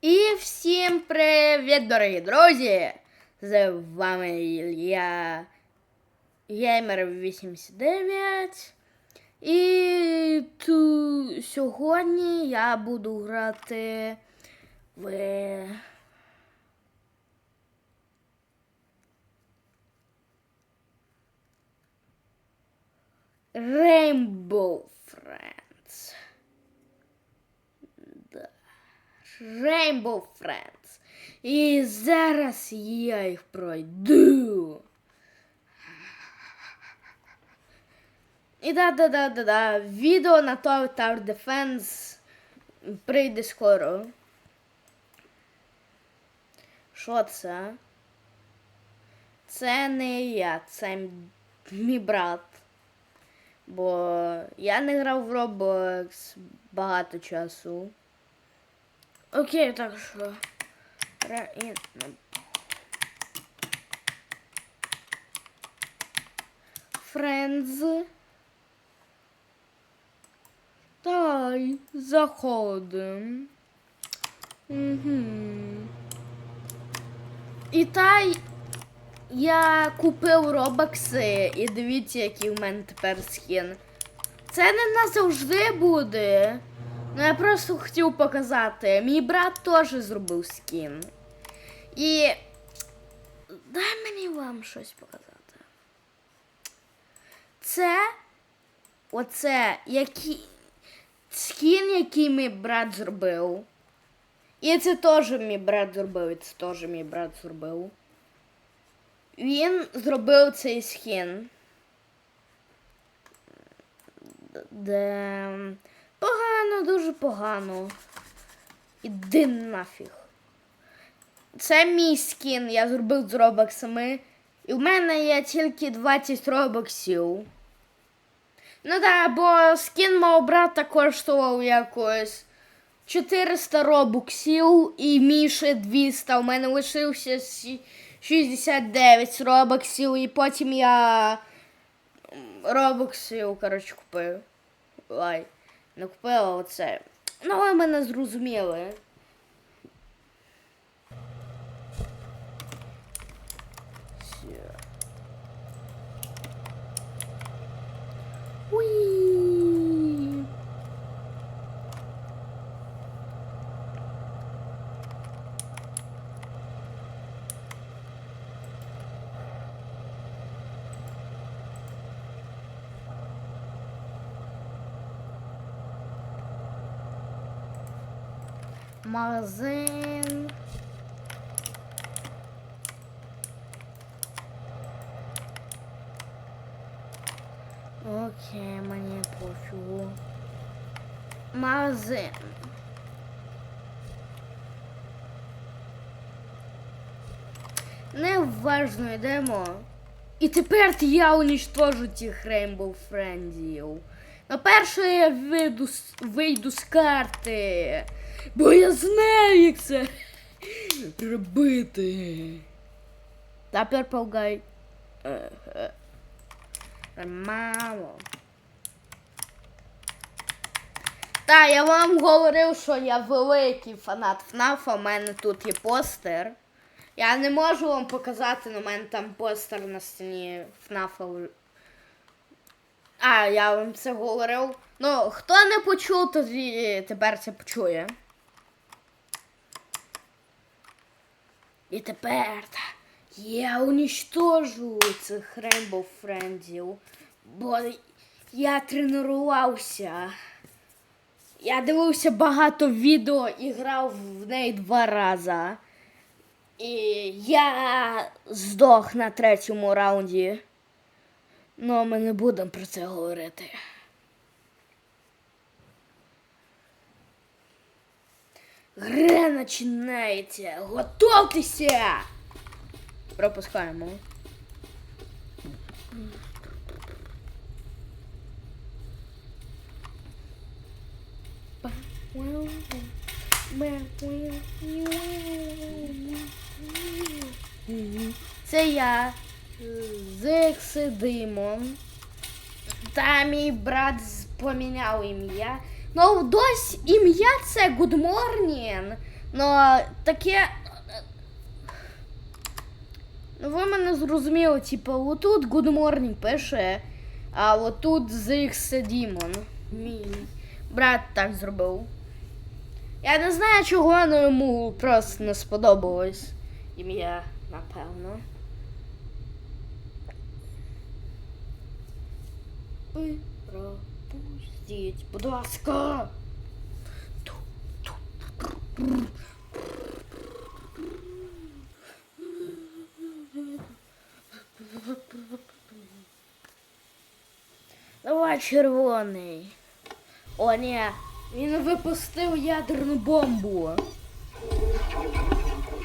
І всім привіт, дорогі друзі! З вами Ілля Геймер 89. І ту, сьогодні я буду грати в Rainbow Friends. Да. Rainbow Friends. І зараз я їх пройду. І да-да-да-да-да. Відео на Tower Tower Defense прийде скоро. Що це? Це не я, це мій брат. Бо я не грав в Roblox багато часу. Окей, так що. Ре- і- ну. Friends. Заходим. Угу. І та я купив робокси і дивіться, який в мене тепер скін. Це не назавжди буде. Ну я просто хотів показати. Мій брат теж зробив скін. І дай мені вам щось показати. Це оце який скін, який мій брат зробив. І це теж мій брат зробив, і це теж мій брат зробив. Він зробив цей скін. Де... Погано, дуже погано. Іди нафіг. Це мій скін, я зробив з робоксами. І в мене є тільки 20 робоксів. Ну так, бо скін мого брата коштував якось 400 робоксів і мій ще 200. У мене лишився 69 робоксів, і потім я робоксів, коротше, купив. Ой, не купила оце. Ну, ви мене зрозуміли. Все. Магазин. Окей, мені пофігу. Магазин. Неважно йдемо. І тепер я уничтожу тих Rainbow Friendів. На перше я вийду, вийду з карти. Бо я знаю, як це робити. Та Purple Guy. Мало. Та, я вам говорив, що я великий фанат ФНАФа, у мене тут є постер. Я не можу вам показати, але у мене там постер на стіні ФНАФа. А, я вам це говорив. Ну, хто не почув, тоді тепер це почує. І тепер я уничтожу цих Rainbow Friendsів, бо я тренувався. Я дивився багато відео і грав в неї два рази. І я здох на третьому раунді. Ну, а ми не будемо про це говорити. Гра починається. Готовтеся! Пропускаємо. Це я з Ексидимом. Та мій брат поміняв ім'я. Ну, дось ім'я це Good Morning. Ну, таке. Ну, ви мене зрозуміли, типу, отут Good Morning пише, а отут ZX Demon. Мій брат так зробив. Я не знаю, чого, але йому просто не сподобалось ім'я, напевно. Пропустіть, будь ласка. Давай червоний. О, ні, він випустив ядерну бомбу.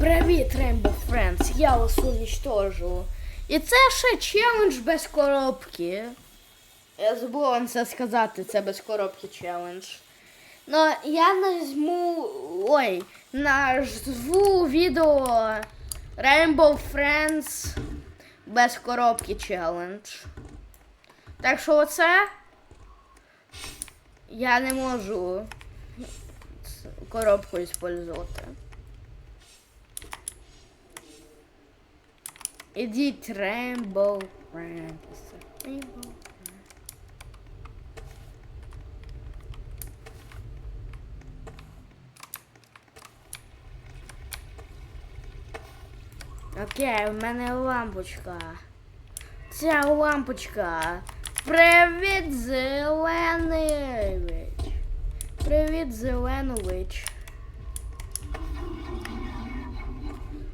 Привіт, Rainbow Friends, я вас уничтожу. І це ще челендж без коробки. Я забула вам це сказати, це без коробки челендж. Ну, я назву. Ой, назву відео Rainbow Friends без коробки челендж. Так що оце я не можу коробку использувати. Ідіть Rainbow Friends. Rainbow Окей, в мене лампочка. Ця лампочка. Привіт, Зеленович. Привіт, Зеленович.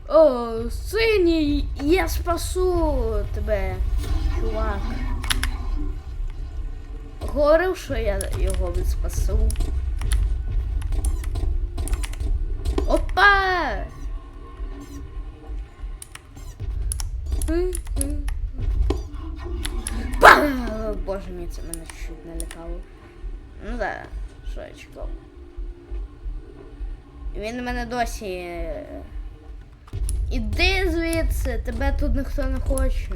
О, синій, я спасу тебе, чувак. Говорив, що я його відспасу. Опа! Боже мій, це мене чуть налякало. Ну да, що я чекав. Він мене досі. е, Іди звідси, тебе тут ніхто не хоче.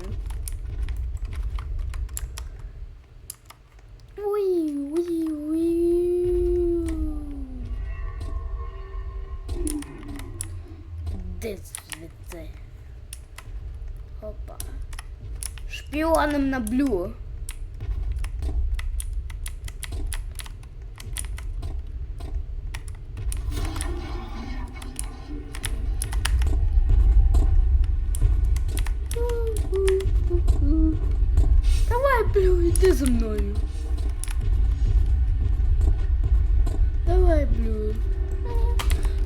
Уй, уй, уй. Іди звідси. Опа. Шпіоном на блю. Давай, блю, іди за мною. Давай, блю.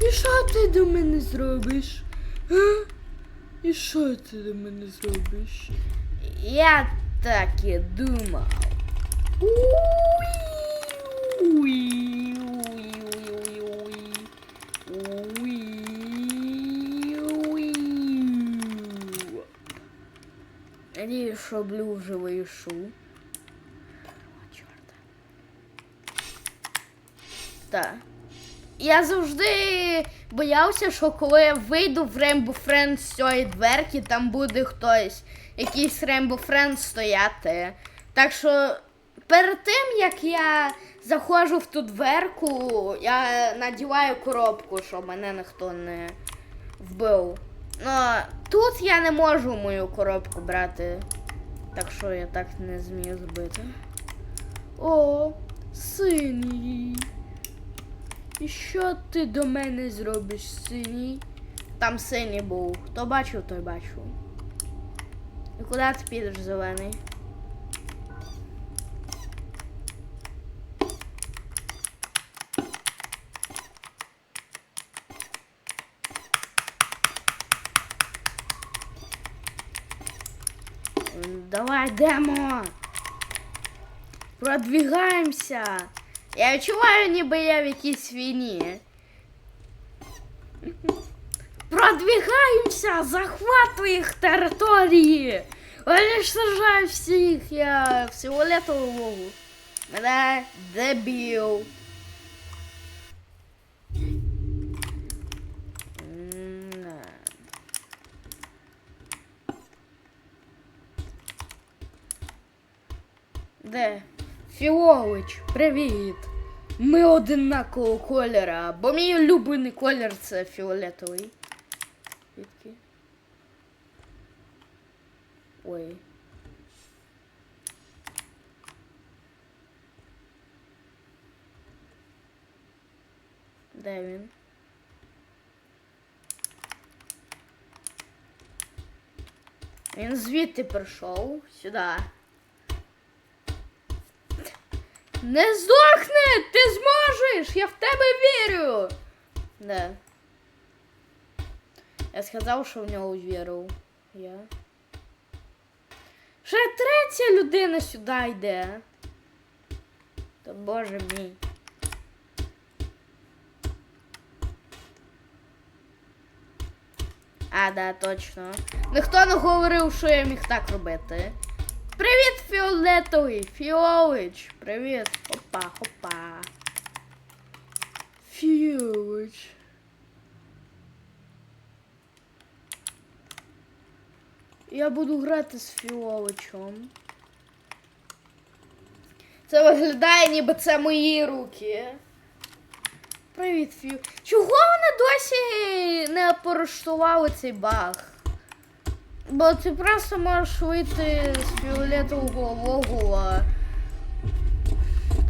І що ти до мене зробиш? А? І що ти до мене зробиш? Я так і думав. Надіюсь, що Блю вже вийшов. Так. Я завжди боявся, що коли я вийду в Rainbow Friends з цієї дверки, там буде хтось, якийсь Rainbow Friends стояти. Так що перед тим, як я заходжу в ту дверку, я надіваю коробку, щоб мене ніхто не вбив. Ну, тут я не можу мою коробку брати. Так що я так не змію зробити. О, синій. І що ти до мене зробиш, синій? Там синій був. Хто бачив, той бачив. І куди ти підеш, зелений? Давай, йдемо. Продвигаємося. Я відчуваю, ніби я в якійсь війні. Продвигаємося, захватуй їх території. Уничтожай всіх, я фіолетового. Мене дебіл. М, Де? Філович, привіт. Ми одинакового кольора, бо мій улюблений колір це фіолетовий. Звідки? Ой. Де він? Він звідти прийшов сюди. Не здохни! Ти зможеш! Я в тебе вірю! Да. Я сказав, що в нього вірив. Я. Ще третя людина сюди йде. Та боже мій. А, да, точно. Ніхто не говорив, що я міг так робити. Привіт, Фіолетовий! Фіолич! Привіт! Опа, опа. Фіолич. Я буду грати з Фіоличем. Це виглядає, ніби це мої руки. Привіт, Фіо. Чого вони досі не поруштували цей баг? Бо ти просто можеш вийти з фіолетового логу, а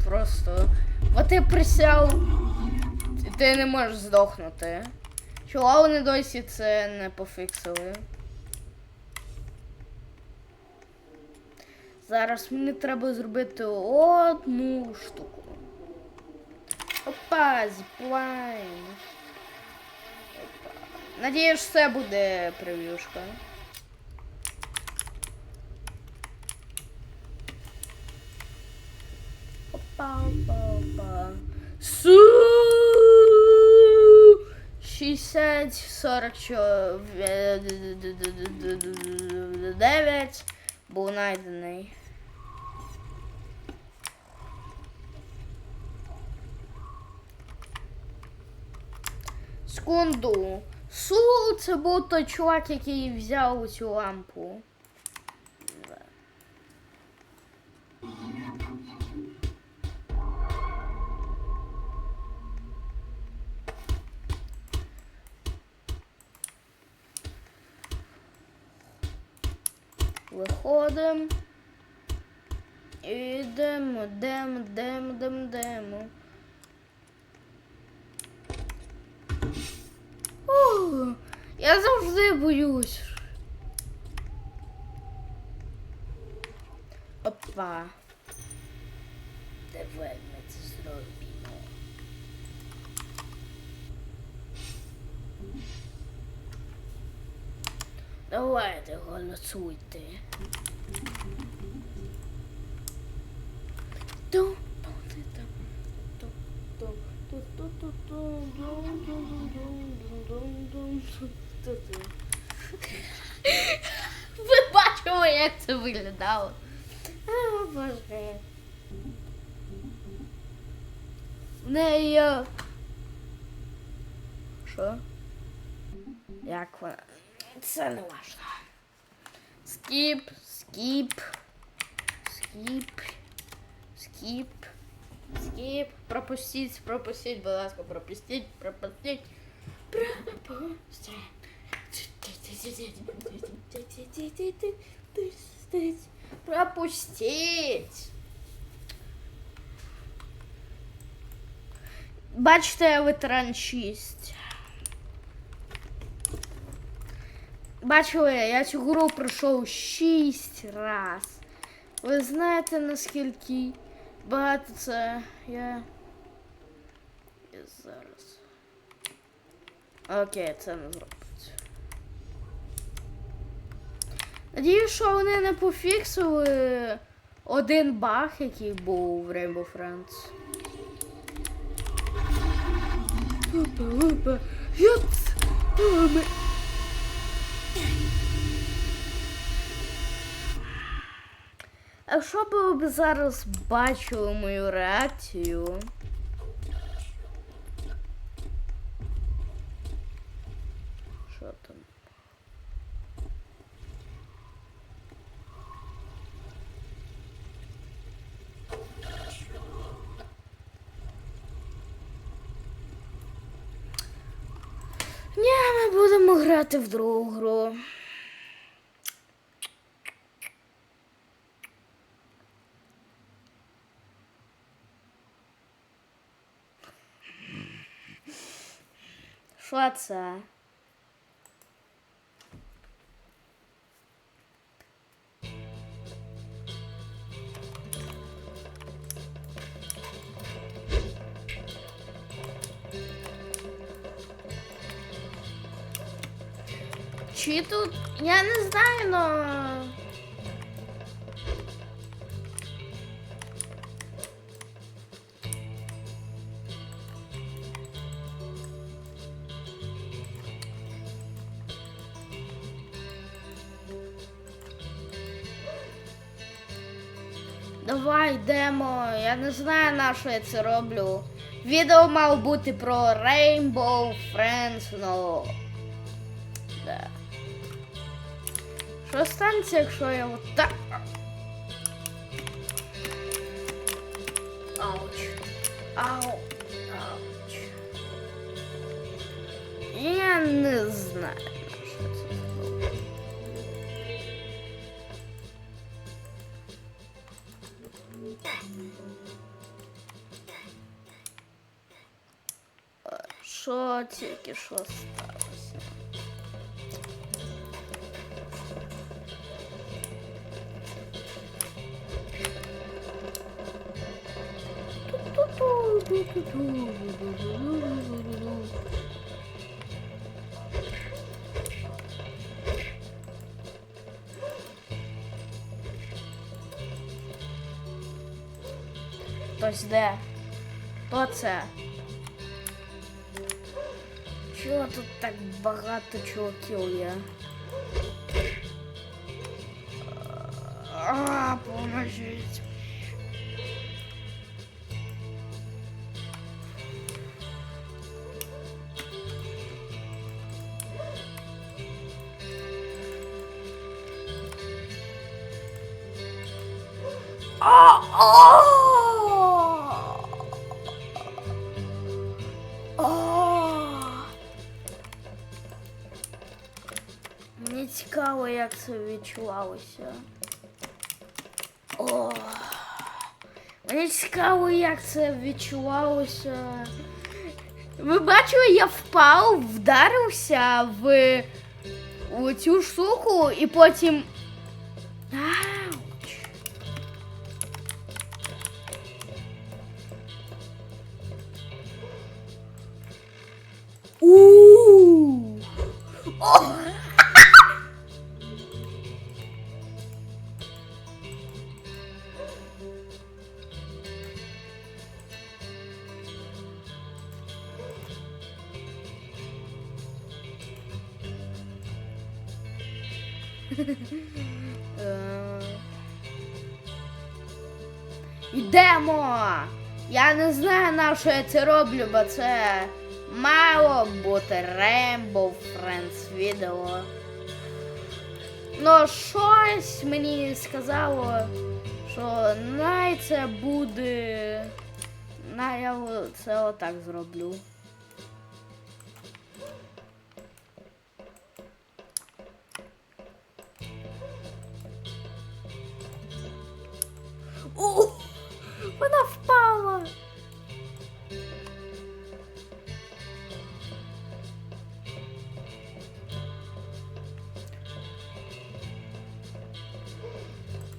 просто. Бо ти присяв ти не можеш здохнути. Чого вони досі це не пофіксили? Зараз мені треба зробити одну штуку. Опа, зіплайн. Опа. Надіюсь, це буде прев'юшка. Опа, опа, опа. Су! 60, 49 був знайдений. Секунду. Су це був той чувак, який взяв цю лампу. Виходимо. І йдемо, йдемо, йдемо, йдемо, йдемо. Я завжди боюсь. Опа. Давай ми це зробимо. Давайте голосуйте. Ви бачили, як це виглядало? О, боже. Не я. Що? Як вона? Це не важно. Скіп, скіп, скіп, скіп, скіп. Пропустіть, пропустіть, будь ласка, пропустіть, пропустіть. Пропустіть. Пропустіть. Бачите, ветеран 6. Бачили, я цю гру пройшов 6 раз. Ви знаєте наскільки багато це я. я зараз. Окей, це не зробиться. Надіюсь, що вони не пофіксили один баг, який був в Rainbow Friends. Опа, опа. Йоц! А що би ви зараз бачили мою реакцію? Що там? ми будемо грати в другу гру. Що це? Чи тут. Я не знаю, но. Давай йдемо. Я не знаю, на що я це роблю. Відео мало бути про Rainbow Friends, но. Що станеться, якщо я от так. Ауч. Ау. Ауч. Я не знаю, на що тільки що? Хтось де? Хто це? Чого тут так багато чуваків є? А, поможіть. Мені цікаво, як це відчувалося. О! Мені цікаво, як це відчувалося. Ви бачили, я впав, вдарився в, в цю штуку і потім. Йдемо! Я не знаю, на що я це роблю, бо це мало бути Rainbow Friends відео. Ну, щось мені сказало, що най це буде. Най я це отак зроблю.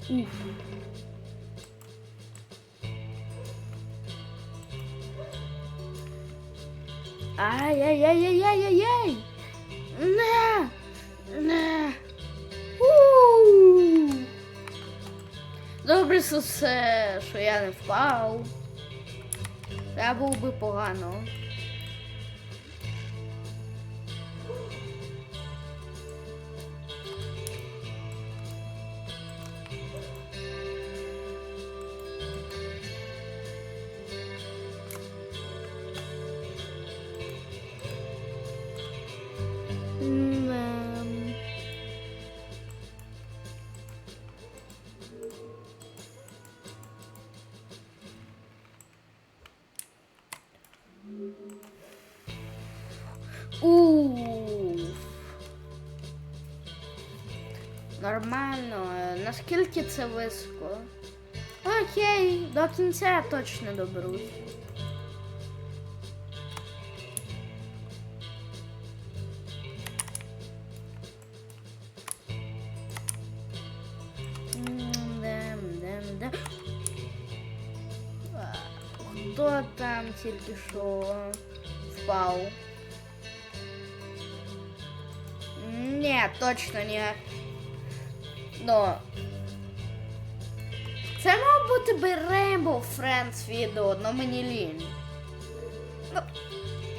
Уф. Ай-яй-яй-яй-яй-яй! Не! Не! У! Добре, що що я не впав. Це було би погано. Наскільки це високо? Окей, до кінця я точно доберусь. Хто там тільки що впав? Ні, точно не. Ну. Це мав бути би Rainbow Friends відео, але мені лінь. Ну,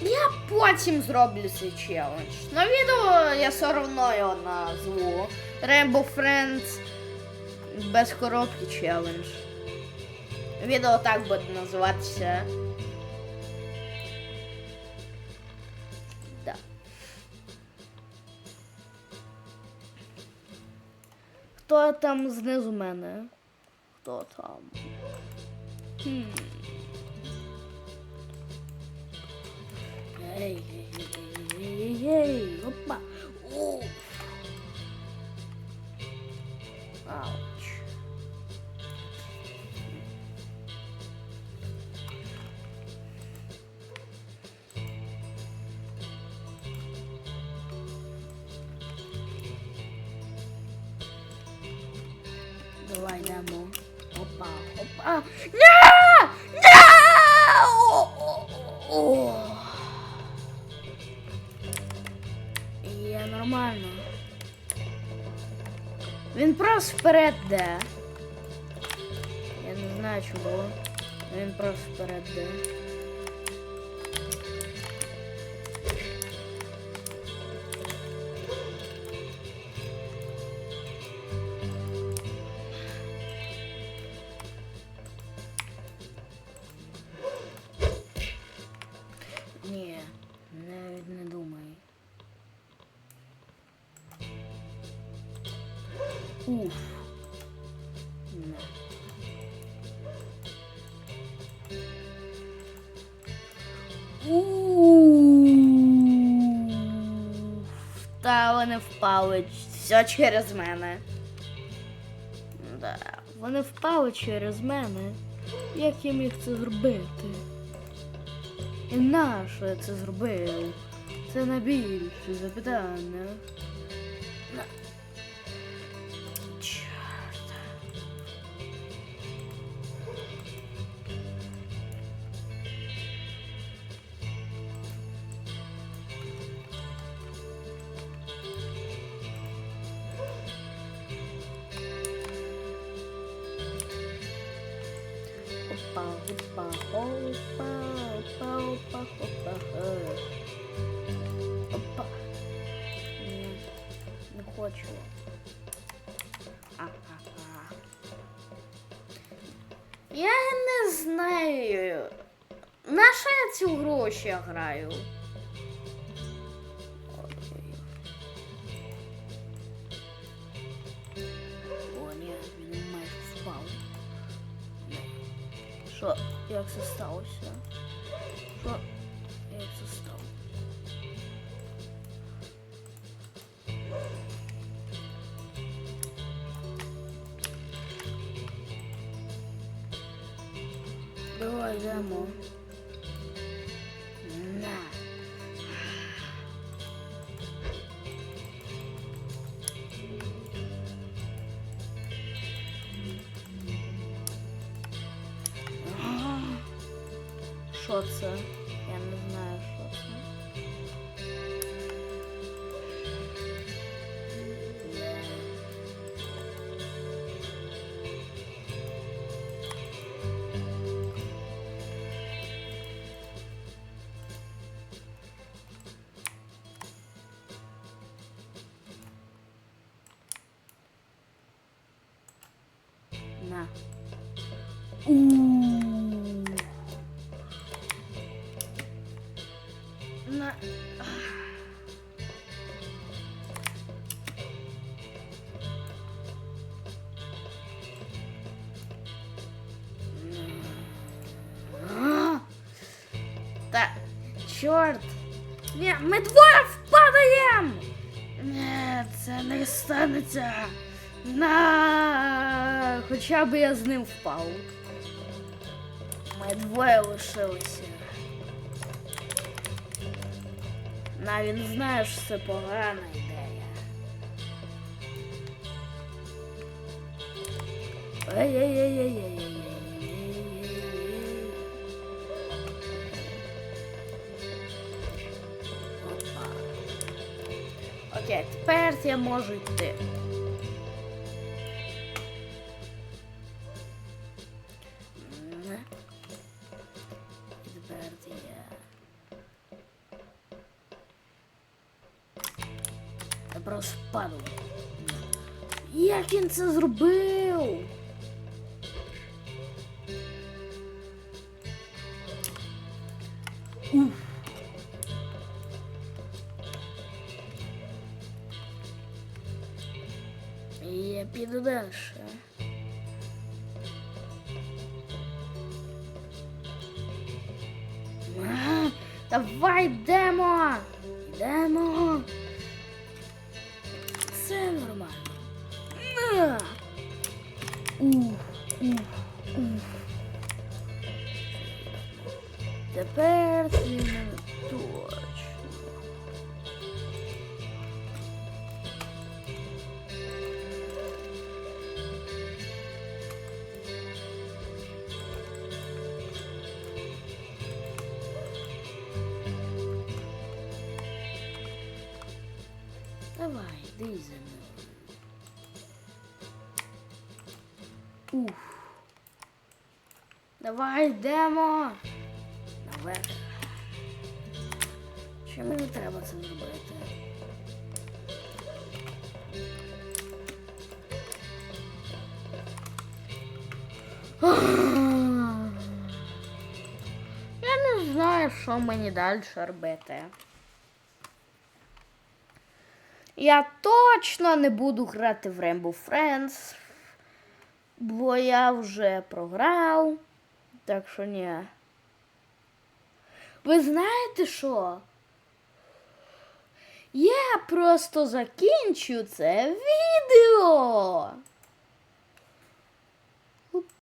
я потім зроблю цей челендж. На відео я все одно його назву. Rainbow Friends без коробки челендж. Відео так буде називатися. Хто там знизу мене? Хто там? Хм. Ей, ей, ей, ей, ей, опа. Уф. Ауч. Давай йдемо. Опа, опа. Ня! Ня! О, о, о. Є нормально. Він просто вперед де. Я не знаю чого. Він просто вперед де. Та вони впали. Все через мене. Да. Вони впали через мене. Як я міг це зробити? І нащо я це зробив? Це найбільше запитання. Я не знаю. На що я цю ще граю? О, ні, він майже впав. Що? Як це сталося? Що? Давай. На. Що це? Я не знаю, Чорт! Ні, ми двоє впадаємо! Ні, це не станеться. На хоча б я з ним впав. Ми двоє лишилися. На він знає, що це погана ідея. Ай-яй-яй-яй-яй. Окей, тепер я можу йти. Я. Просто падаю. Як він це зробив? Уф. Піду далі. Давай йдемо! Йдемо! Давай, йди за мною. Уф. Давай йдемо. Наверх. Чи мені треба це зробити? Я не знаю, що мені далі робити. Я точно не буду грати в Rainbow Friends, бо я вже програв. Так що ні. Ви знаєте що? Я просто закінчу це відео.